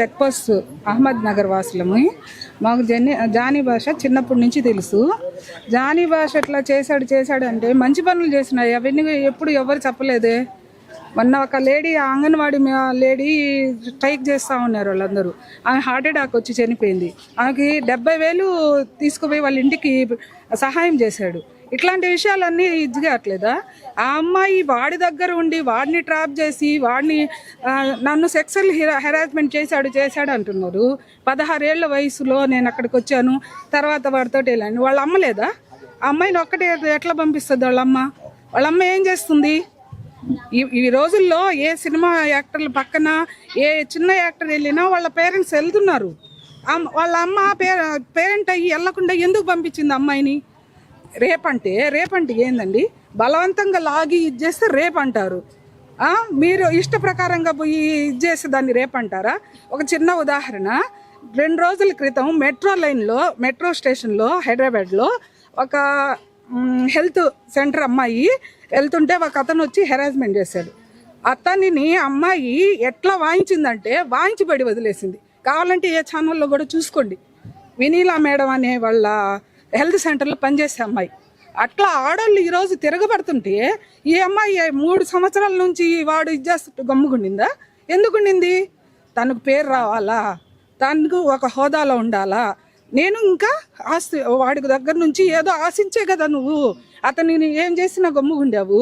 Check post Ahmed Nagar వాసులము. మాకు Jani Johnny భాష చిన్నప్పటి నుంచి తెలుసు. జానీ భాష ఇట్లా చేశాడు చేశాడు అంటే మంచి పనులు చేసినాయి. అవన్నీ ఎప్పుడు ఎవరు చెప్పలేదే. మొన్న ఒక లేడీ అంగన్వాడీ లేడీ స్ట్రైక్ చేస్తూ ఉన్నారు వాళ్ళందరూ. ఆమె హార్ట్ అటాక్ వచ్చి చనిపోయింది. ఆమెకి డెబ్బై వేలు తీసుకుపోయి వాళ్ళ ఇంటికి సహాయం చేశాడు. ఇట్లాంటి విషయాలన్నీ ఇదిగట్లేదా ఆ అమ్మాయి వాడి దగ్గర ఉండి వాడిని ట్రాప్ చేసి వాడిని నన్ను సెక్సువల్ హెరాస్మెంట్ చేశాడు చేశాడు అంటున్నారు. పదహారేళ్ళ వయసులో నేను అక్కడికి వచ్చాను. తర్వాత వాడితో వెళ్ళాను. వాళ్ళ అమ్మ లేదా? ఆ అమ్మాయిని ఒక్కటే ఎట్లా పంపిస్తుంది వాళ్ళ అమ్మ ఏం చేస్తుంది? ఈ రోజుల్లో ఏ సినిమా యాక్టర్ల పక్కన ఏ చిన్న యాక్టర్ వెళ్ళినా వాళ్ళ పేరెంట్స్ వెళ్తున్నారు. అమ్- వాళ్ళ అమ్మ పేరెంట్ అయ్యి వెళ్ళకుండా ఎందుకు పంపించింది అమ్మాయిని? రేపంటే రేపంటే ఏందండి? బలవంతంగా లాగి ఇది చేస్తే రేపు అంటారు మీరు ఇష్ట ప్రకారంగా పోయి ఇది చేసి దాన్ని రేపు అంటారా ఒక చిన్న ఉదాహరణ. రెండు రోజుల క్రితం మెట్రో లైన్లో మెట్రో స్టేషన్లో హైదరాబాద్లో ఒక హెల్త్ సెంటర్ అమ్మాయి వెళ్తుంటే ఒక అతను వచ్చి హెరాస్మెంట్ చేశాడు. అతనిని అమ్మాయి ఎట్లా వాయించిందంటే వాయించబడి వదిలేసింది. కావాలంటే ఏ ఛానల్లో కూడా చూసుకోండి. వినీలా మేడం అనే వాళ్ళ హెల్త్ సెంటర్లో పనిచేసే అమ్మాయి. అట్లా ఆడోళ్ళు ఈరోజు తిరగబడుతుంటే ఈ అమ్మాయి మూడు సంవత్సరాల నుంచి వాడు ఇది గమ్ముకుండిందా ఎందుకుండింది? తనకు పేరు రావాలా? తనకు ఒక హోదాలో ఉండాలా? నేను ఇంకా ఆస్తి వాడి దగ్గర నుంచి ఏదో ఆశించే కదా నువ్వు. అతనిని ఏం చేసినా గమ్ముగుండావు?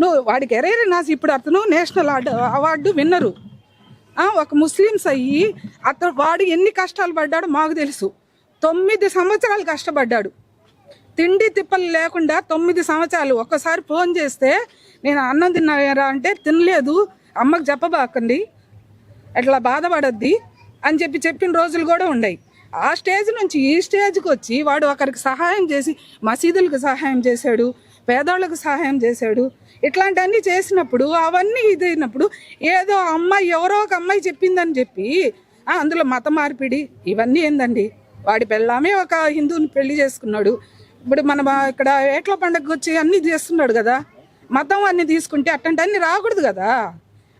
నువ్వు వాడికి ఎరేరే నాసి ఇప్పుడు అతను నేషనల్ అవార్డు అవార్డు విన్నరు. ఒక ముస్లిమ్స్ అయ్యి అతను వాడు ఎన్ని కష్టాలు పడ్డాడో మాకు తెలుసు. తొమ్మిది సంవత్సరాలు కష్టపడ్డాడు. తిండి తిప్పలు లేకుండా తొమ్మిది సంవత్సరాలు ఒక్కసారి ఫోన్ చేస్తే నేను అన్నం తిన్నారా అంటే తినలేదు. అమ్మకు చెప్పబాకండి. అట్లా బాధపడద్ది అని చెప్పి చెప్పిన రోజులు కూడా ఉన్నాయి ఆ స్టేజ్ నుంచి ఈ స్టేజ్కి వచ్చి వాడు ఒకరికి సహాయం చేసి మసీదులకు సహాయం చేశాడు పేదోళ్ళకు సహాయం చేశాడు. ఇట్లాంటివన్నీ చేసినప్పుడు అవన్నీ ఇదైనప్పుడు ఏదో అమ్మాయి ఎవరో ఒక అమ్మాయి చెప్పిందని చెప్పి అందులో మత మార్పిడి ఇవన్నీ ఏందండి? వాడి పెళ్ళామే ఒక హిందువుని పెళ్ళి చేసుకున్నాడు. ఇప్పుడు మన ఇక్కడ ఏట్ల పండగకి వచ్చి అన్నీ చేస్తున్నాడు కదా. మతం అన్ని తీసుకుంటే అట్లాంటి అన్ని రాకూడదు కదా.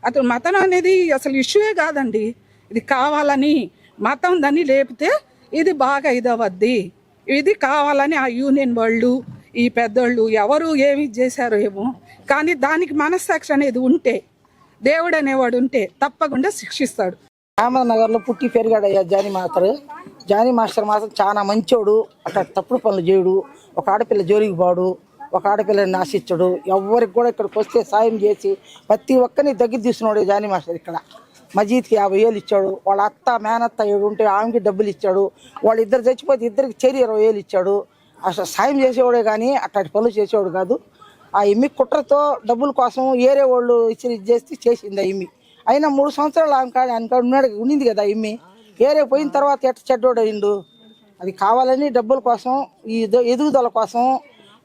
అతను మతం అనేది అసలు ఇష్యూయే కాదండి. ఇది కావాలని మతం దాన్ని లేపితే ఇది బాగా ఇదవద్ది ఇది కావాలని ఆ యూనియన్ వాళ్ళు ఈ పెద్దోళ్ళు ఎవరు ఏమి చేశారో ఏమో. కానీ దానికి మనస్సాక్షి అనేది ఉంటే దేవుడు అనేవాడు ఉంటే తప్పకుండా శిక్షిస్తాడు. నగర్ పుట్టి పెరిగాడు అయ్యా జానీ మాస్టర్. జానీ మాస్టర్ మాత్రం చాలా మంచోడు అట్లా తప్పుడు పనులు చేయడు ఒక ఆడపిల్ల జోలికి పోడు ఒక ఆడపిల్లని నాశించడు ఎవరికి కూడా ఇక్కడికి వస్తే సాయం చేసి ప్రతి ఒక్కరిని దగ్గర తీసుకున్నాడు ఈ జానీ మాస్టర్ ఇక్కడ. మజీద్కి యాభై వేలు ఇచ్చాడు. వాళ్ళ అత్త మేనత్త ఏడు ఉంటే ఆమెకి డబ్బులు ఇచ్చాడు. వాళ్ళు ఇద్దరు చచ్చిపోతే ఇద్దరికి చెరి ఇరవై వేలు ఇచ్చాడు. అసలు సాయం చేసేవాడే కానీ అట్లాంటి పనులు చేసేవాడు కాదు. ఆ ఇమ్మి కుట్రతో డబ్బుల కోసం ఏరే వాళ్ళు ఇచ్చి చేస్తే చేసింది ఆ ఇమ్మి. అయినా మూడు సంవత్సరాలు ఆమె కాడ కాడ ఉన్నాడు ఉండింది కదా ఆ ఇమ్మి. ఏరే పోయిన తర్వాత ఎట్ట చెడ్డోడు అయిండు? అది కావాలని డబ్బుల కోసం ఈ ఎదుగుదల కోసం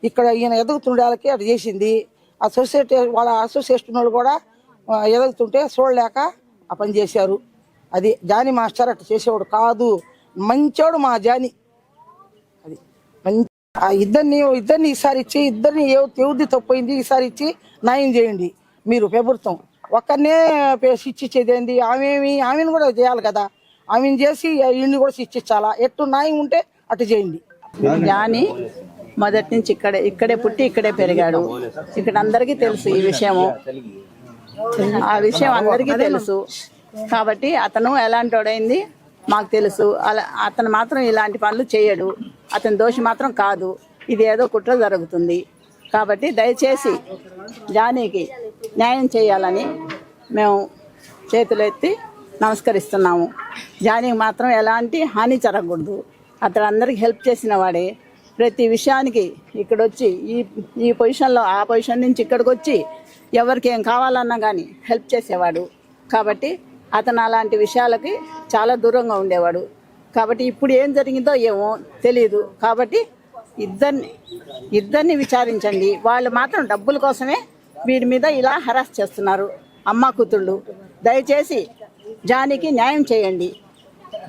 ఇక్కడ ఈయన ఎదుగుతుండే వాళ్ళకి అది చేసింది. ఆ సొసైటీ వాళ్ళ అసోసియేషన్ వాళ్ళు కూడా ఎదుగుతుంటే చూడలేక ఆ పని చేశారు. అది జాని మాస్టర్ అట్లా చేసేవాడు కాదు. మంచోడు మా జాని. అది మంచి ఆ ఇద్దరిని ఇద్దరిని ఈసారి ఇచ్చి ఇద్దరిని ఏ ఎవరిది తప్పైంది ఈసారి ఇచ్చి న్యాయం చేయండి. మీరు ప్రభుత్వం. ఒక్కరినే పే- శిక్షించేది ఏంది? ఆమెమి ఆమెను కూడా చేయాలి కదా. ఆమెను చేసి ఈయన్ని కూడా శిక్షించాలా ఎట్టు న్యాయం ఉంటే అటు చేయండి. జాని మొదటి నుంచి ఇక్కడే ఇక్కడే పుట్టి ఇక్కడే పెరిగాడు. ఇక్కడ అందరికీ తెలుసు ఈ విషయము. ఆ విషయం అందరికీ తెలుసు. కాబట్టి అతను ఎలాంటి వాడైంది మాకు తెలుసు. అలా అతను మాత్రం ఇలాంటి పనులు చేయడు. అతని దోషి మాత్రం కాదు. ఇది ఏదో కుట్ర జరుగుతుంది. కాబట్టి దయచేసి జానీకి న్యాయం చేయాలని మేము చేతులెత్తి నమస్కరిస్తున్నాము. జానీకి మాత్రం ఎలాంటి హాని జరగకూడదు. అతను అందరికి హెల్ప్ చేసిన వాడే. ప్రతి విషయానికి ఇక్కడ వచ్చి ఈ ఈ పొజిషన్లో ఆ పొజిషన్ నుంచి ఇక్కడికి వచ్చి ఎవరికి ఏం కావాలన్నా కానీ హెల్ప్ చేసేవాడు. కాబట్టి అతను అలాంటి విషయాలకి చాలా దూరంగా ఉండేవాడు. కాబట్టి ఇప్పుడు ఏం జరిగిందో ఏమో తెలియదు కాబట్టి ఇద్దరిని ఇద్దరిని విచారించండి. వాళ్ళు మాత్రం డబ్బుల కోసమే వీడి మీద ఇలా హరాస్ చేస్తున్నారు. అమ్మ కూతుళ్ళు దయచేసి జానికి న్యాయం చేయండి.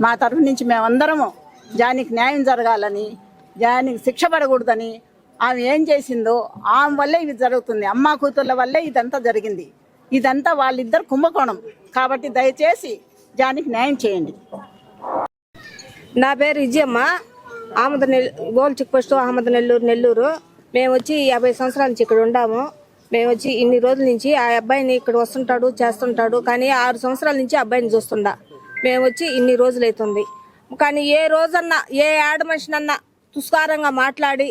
మా తరఫు నుంచి మేమందరము జానికి న్యాయం జరగాలని జానికి శిక్ష పడకూడదని ఆమె ఏం చేసిందో ఆమె వల్లే ఇది జరుగుతుంది. అమ్మ కూతుర్ల వల్లే ఇదంతా జరిగింది. ఇదంతా వాళ్ళిద్దరు కుంభకోణం. కాబట్టి దయచేసి దానికి న్యాయం చేయండి. నా పేరు విజయమ్మ. ఆమద నెల్ గోల్ చెక్ పోస్ట్ అహ్మద్ నెల్లూరు నెల్లూరు. మేము వచ్చి యాభై సంవత్సరాల నుంచి ఇక్కడ ఉండాము. మేము వచ్చి ఇన్ని రోజుల నుంచి ఆ అబ్బాయిని ఇక్కడ వస్తుంటాడు చేస్తుంటాడు. కానీ ఆరు సంవత్సరాల నుంచి ఆ అబ్బాయిని చూస్తుండా. మేము వచ్చి ఇన్ని రోజులు అవుతుంది కానీ ఏ రోజన్నా ఏ ఆడ మనిషినన్నా తుస్కారంగా మాట్లాడి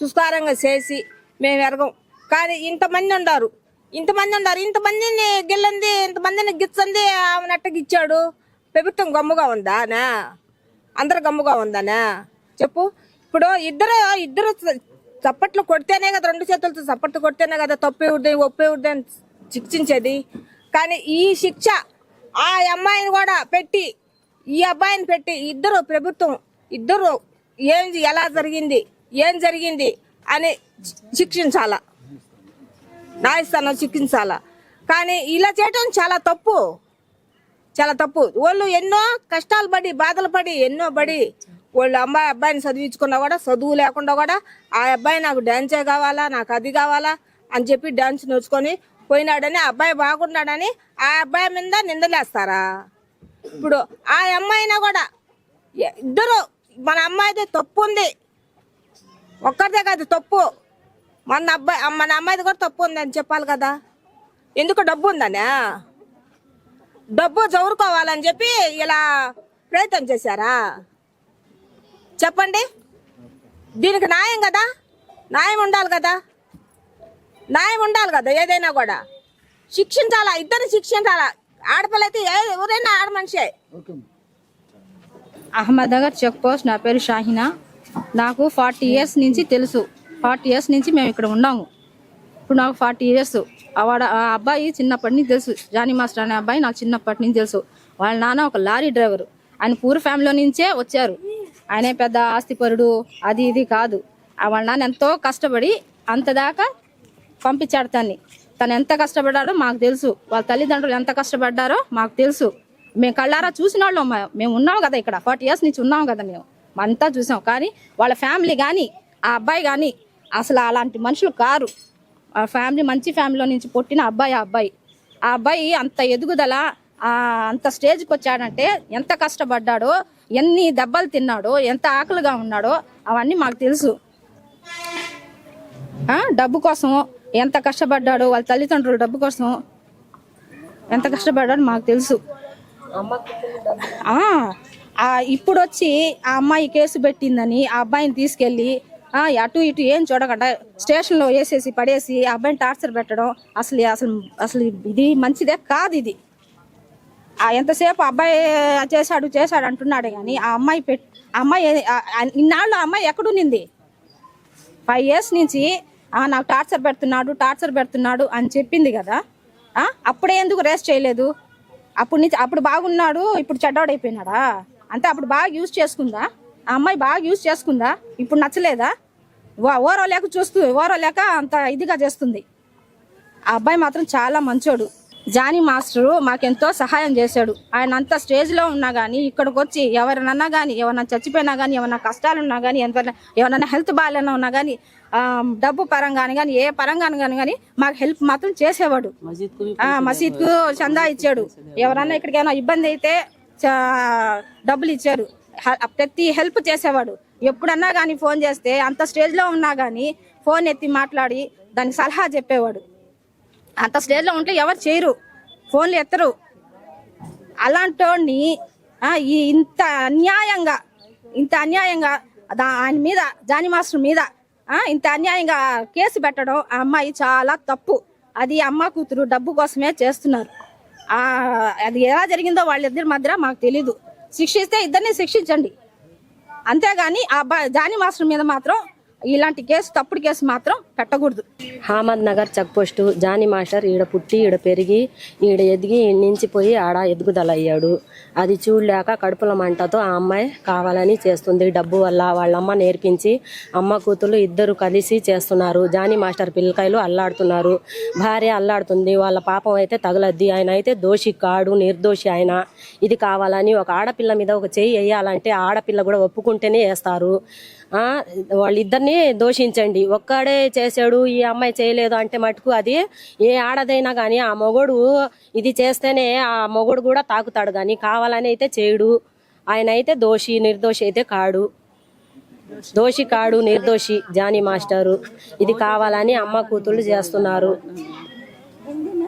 సుస్థారంగా చేసి మేము ఎరగం. కానీ ఇంతమంది ఉన్నారు. ఇంతమంది ఉన్నారు. ఇంతమందిని గిల్లంది ఇంతమందిని గిచ్చంది ఆమె అట్టగిచ్చాడు ప్రభుత్వం గమ్ముగా ఉందానా అందరు గమ్ముగా ఉందానా చెప్పు. ఇప్పుడు ఇద్దరు ఇద్దరు చప్పట్లు కొడితేనే కదా రెండు చేతులతో చప్పట్లు కొడితేనే కదా తప్పు ఎవరిది ఒప్పు ఎవరిది అని శిక్షించేది. కానీ ఈ శిక్ష ఆ అమ్మాయిని కూడా పెట్టి ఈ అబ్బాయిని పెట్టి ఇద్దరు ప్రభుత్వం ఇద్దరు ఏం ఎలా జరిగింది? ఏం జరిగింది అని శిక్షించాల? న్యాయస్థానం శిక్షించాల? కానీ ఇలా చేయటం చాలా తప్పు. చాలా తప్పు. వాళ్ళు ఎన్నో కష్టాలు పడి బాధలు పడి ఎన్నో పడి వాళ్ళు అమ్మాయి అబ్బాయిని చదివించుకున్నా కూడా చదువు లేకుండా కూడా ఆ అబ్బాయి నాకు డాన్సే కావాలా నాకు అది కావాలా అని చెప్పి డాన్స్ నేర్చుకొని పోయినాడని ఆ అబ్బాయి బాగున్నాడని ఆ అబ్బాయి మీద నిందలేస్తారా? ఇప్పుడు ఆ అమ్మాయినా కూడా ఇద్దరు మన అమ్మాయిదే తప్పు ఉంది. ఒక్కరిదే కాదు తప్పు. మన అబ్బాయి మన అమ్మాయిది కూడా తప్పు ఉంది అని చెప్పాలి కదా. ఎందుకు డబ్బు ఉందనే? డబ్బు చదువుకోవాలని చెప్పి ఇలా ప్రయత్నం చేశారా? చెప్పండి. దీనికి న్యాయం కదా? న్యాయం ఉండాలి కదా? న్యాయం ఉండాలి కదా ఏదైనా కూడా? శిక్షించాలా? ఇద్దరు శిక్షించాలా? ఆడపిల్ల అయితే ఏ- ఎవరైనా ఆడ మనిషే అహ్మద్నగర్ చెక్ పోస్ట్ నా పేరు షాహినా. నాకు ఫార్టీ ఇయర్స్ నుంచి తెలుసు. ఫార్టీ ఇయర్స్ నుంచి మేము ఇక్కడ ఉన్నాము. ఇప్పుడు నాకు ఫార్టీ ఇయర్స్. వాడు ఆ అబ్బాయి చిన్నప్పటి నుంచి తెలుసు. జానీ మాస్టర్ అనే అబ్బాయి నాకు చిన్నప్పటి నుంచి తెలుసు. వాళ్ళ నాన్న ఒక లారీ డ్రైవర్. ఆయన పూర్ ఫ్యామిలీలో నుంచే వచ్చారు. ఆయనే పెద్ద ఆస్తిపరుడు అది ఇది కాదు. వాళ్ళ నాన్న ఎంతో కష్టపడి అంతదాకా పంపించాడు తన్ని. తను ఎంత కష్టపడ్డాడో మాకు తెలుసు. వాళ్ళ తల్లిదండ్రులు ఎంత కష్టపడ్డారో మాకు తెలుసు. మేము కళ్ళారా చూసిన వాళ్ళం మేము ఉన్నాం కదా ఇక్కడ. ఫార్టీ ఇయర్స్ నుంచి ఉన్నాం కదా మేము. అంతా చూసాం. కానీ వాళ్ళ ఫ్యామిలీ కానీ ఆ అబ్బాయి కానీ అసలు అలాంటి మనుషులు కారు. ఆ ఫ్యామిలీ మంచి ఫ్యామిలీలో నుంచి పుట్టిన అబ్బాయి ఆ అబ్బాయి. ఆ అబ్బాయి అంత ఎదుగుదల అంత స్టేజ్కి వచ్చాడంటే ఎంత కష్టపడ్డాడో ఎన్ని దెబ్బలు తిన్నాడో ఎంత ఆకలిగా ఉన్నాడో అవన్నీ మాకు తెలుసు. డబ్బు కోసం ఎంత కష్టపడ్డాడో వాళ్ళ తల్లిదండ్రులు డబ్బు కోసం ఎంత కష్టపడ్డాడో మాకు తెలుసు. ఇప్పుడు వచ్చి ఆ అమ్మాయి కేసు పెట్టిందని ఆ అబ్బాయిని తీసుకెళ్ళి ఆ, అటు ఇటు ఏం చూడకుండా స్టేషన్లో వేసేసి పడేసి ఆ అబ్బాయిని టార్చర్ పెట్టడం అసలు అసలు అసలు ఇది మంచిదే కాదు ఇది. ఆ ఎంతసేపు అబ్బాయి చేశాడు చేశాడు అంటున్నాడు కానీ ఆ అమ్మాయి పెట్ అమ్మాయి ఇన్నాళ్ళు ఆ అమ్మాయి ఎక్కడుండింది? ఫైవ్ ఇయర్స్ నుంచి "ఆ, నాకు టార్చర్ పెడుతున్నాడు టార్చర్ పెడుతున్నాడు అని చెప్పింది కదా. అప్పుడే ఎందుకు రెస్ట్ చేయలేదు? అప్పుడు నుంచి అప్పుడు బాగున్నాడు ఇప్పుడు చెడ్డాడైపోయినాడా? అంటే అప్పుడు బాగా యూజ్ చేసుకుందా? ఆ అమ్మాయి బాగా యూజ్ చేసుకుందా? ఇప్పుడు నచ్చలేదా? వా- ఓరో లేక చూస్తూ ఓరో లేక అంత ఇదిగా చేస్తుంది. ఆ అబ్బాయి మాత్రం చాలా మంచోడు. జానీ మాస్టరు మాకెంతో సహాయం చేశాడు. ఆయన అంత స్టేజ్లో ఉన్నా కానీ ఇక్కడికి వచ్చి ఎవరినన్నా కానీ ఎవరన్నా చచ్చిపోయినా కానీ ఏమన్నా కష్టాలు ఉన్నా కానీ ఎవరైనా ఎవరైనా హెల్త్ బాగాలేనా ఉన్నా కానీ డబ్బు పరంగాని కానీ ఏ పరంగాని కానీ కానీ మాకు హెల్ప్ మాత్రం చేసేవాడు. మసీద్కు చందా ఇచ్చాడు. ఎవరన్నా ఇక్కడికి ఏమైనా ఇబ్బంది అయితే డబ్బులు ఇచ్చారు. ప్రతి హెల్ప్ చేసేవాడు. ఎప్పుడన్నా కానీ ఫోన్ చేస్తే అంత స్టేజ్లో ఉన్నా కానీ ఫోన్ ఎత్తి మాట్లాడి దాని సలహా చెప్పేవాడు. అంత స్టేజ్లో ఉంటే ఎవరు చేయరు. ఫోన్లు ఎత్తరు. అలాంటి ఈ ఇంత అన్యాయంగా ఇంత అన్యాయంగా దా- ఆయన మీద జాని మాస్టర్ మీద ఇంత అన్యాయంగా కేసు పెట్టడం ఆ అమ్మాయి చాలా తప్పు. అది అమ్మ కూతురు డబ్బు కోసమే చేస్తున్నారు. అది ఎలా జరిగిందో వాళ్ళిద్దరి మధ్య మాకు తెలీదు. శిక్షిస్తే ఇద్దరిని శిక్షించండి. అంతేగాని ఆ అబ్బాయి జానీ మాస్టర్ మీద మాత్రం ఇలాంటి కేసు తప్పుడు కేసు మాత్రం పెట్టకూడదు. Ahmed Nagar check post Jani master ఈడ పుట్టి ఈడ పెరిగి ఈడ ఎదిగి నించిపోయి ఆడ ఎదుగుదల అయ్యాడు అది చూడలేక కడుపుల మంటతో ఆ అమ్మాయి కావాలని చేస్తుంది. డబ్బు వల్ల వాళ్ళమ్మ నేర్పించి అమ్మ కూతురు ఇద్దరు కలిసి చేస్తున్నారు. జానీ మాస్టర్ పిల్లకాయలు అల్లాడుతున్నారు. భార్య అల్లాడుతుంది. వాళ్ళ పాపం అయితే తగలద్ది. ఆయన అయితే దోషి కాడు నిర్దోషి ఆయన. ఇది కావాలని ఒక ఆడపిల్ల మీద ఒక చెయ్యి వేయాలంటే ఆడపిల్ల కూడా ఒప్పుకుంటేనే వేస్తారు. వాళ్ళిద్దరిని దోషించండి. ఒక్కడే చేశాడు ఈ అమ్మాయి చేయలేదు అంటే మటుకు అది ఏ ఆడదైనా కానీ ఆ మొగుడు ఇది చేస్తేనే ఆ మొగుడు కూడా తాకుతాడు కానీ కావాలని అయితే చేయడు. ఆయన అయితే దోషి నిర్దోషి అయితే కాడు. దోషి కాడు నిర్దోషి జానీ మాస్టారు. ఇది కావాలని అమ్మ కూతుళ్ళు చేస్తున్నారు.